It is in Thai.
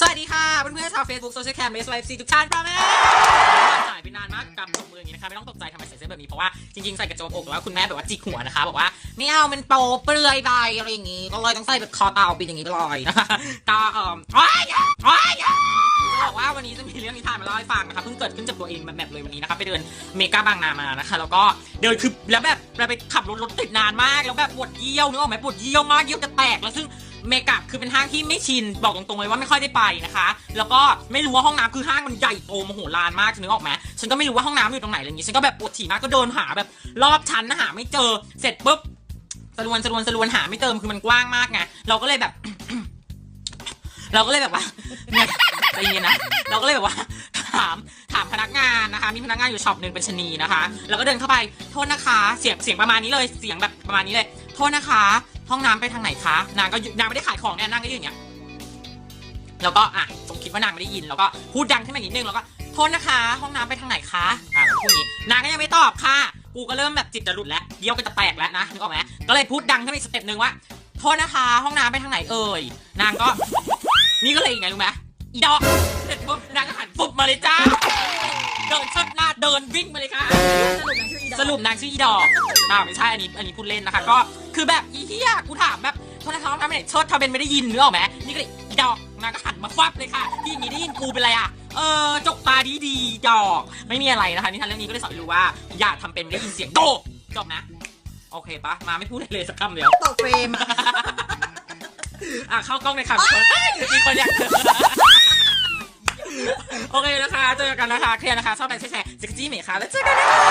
สวัสดีค่ะเพื่อนๆชาว Facebook Social Cam Base Life ทุกท่านพร้อมไหมหายไปนานมากกับตบมืออย่างนี้นะคะไม่ต้องตกใจทำไมใส่เสื้อแบบนี้เพราะว่าจริงๆใส่กระโจมอกแล้วคุณแม่แบบว่าจิกหัวนะคะบอกว่าไม่เอามันโปเปลือยไปอะไรอย่างงี้ก็เลยต้องใส่แบบคอเต่าปิดอย่างนี้ไปเลยนะคะก็เอ่อโอ้ยโอ้ยบอกว่าวันนี้จะมีเรื่องนิทานมาเล่าให้ฟังนะคะเพิ่งเกิดขึ้นจากตัวเองแบบเลยวันนี้นะคะไปเดินเมกาบางนามานะคะ แล้วก็เดินคือแล้วแบบเราไปขับรถรถติดนานมากแล้วแบบปวดเยี่ยวนึกออกไหมปวดเยี่ยวมากเยี่ยวจะแตกแล้วซึ่ง เมกะคือเป็นห้างที่ไม่ชินบอกตรงๆเลยว่าไม่ค่อยได้ไปนะคะ แล้วก็ไม่รู้ว่าห้องน้ำคือห้างมันใหญ่โตมโหฬารมากนึกออกไหมฉันก็ไม่รู้ว่าห้องน้ำอยู่ตรงไหนอะไรอย่างงี้ฉันก็แบบปวดฉี่มากก็เดินหาแบบรอบชั้นนะหาไม่เจอเสร็จปุ๊บสรวนสรวนสรวนหาไม่เจอคือมันกว้างมากไงเราก็เลยแบบ เราก็เลยแบบว่าเนี่ยใจเย็นนะเราก็เลยแบบว่าถามถามพนักงานนะคะ มีพนักงานอยู่ช็อปหนึ่งเป็นชนีนะคะ แล้วก็เดินเข้าไปโทษนะคะ เสียงเสียงประมาณนี้เลยเสียงแบบประมาณนี้เลย โทษนะคะ ห้องน้ำไปทางไหนคะ นางก็นางไม่ได้ขายของเนี่ยนางก็ยืนอย่างเงี้ยแล้วก็อะผมคิดว่านางไม่ได้ยินแล้วก็พูดดังขึ้นมาอีกนิดนึงแล้วก็โทษนะคะ ห้องน้ำไปทางไหนคะอะแล้วพูดนี้นางก็ยังไม่ตอบค่ะ กูก็เริ่มแบบจิตจะหลุดแล้วเยี่ยวก็จะแตกแล้วนะนึกออกไหมก็เลยพูดดังขึ้นมาอีกสเต็ปหนึ่งว่าโทษนะคะ ห้องน้ำไปทางไหนเอ่ยนางก็ นี่ก็เลยยังไงรู้ไหมอีดอกเสร็จปุ๊บนางก็หันปุ๊บมาเลยจ้าเดินชิดหน้าเดินวิ่งมาเลยค่ะสรุปนางชื่ออีดอก อ่าไม่ใช่อันนี้อันนี้พูดเล่นนะคะ ก็คือแบบอีเหี้ยกูถามแบบโทษนะคะทำไมเชิดทำเป็นไม่ได้ยินนึกออกไหมนี่ก็เลยอีดอกนางก็หันมาฟับเลยค่ะ ที่อย่างนี้ได้ยินกูเป็นไรอะเออจกตาดีดีๆดอก ไม่มีอะไรนะคะนิทานเรื่องนี้ก็เลยสอนให้รู้ว่า อย่าทำเป็นไม่ได้ยินเสียงโดจบนะ โอเคปะมาไม่พูดอะไรเลยสักคำเดียวตกเฟรมอะอะเข้ากล้องเลยค่ะมีคนมีคนอยากเจอโอเคนะคะ เจอกันนะคะ เคลียร์นะคะชอบไลค์แชร์เซ็กซี่เมค่ะแล้วเจอกันนะคะ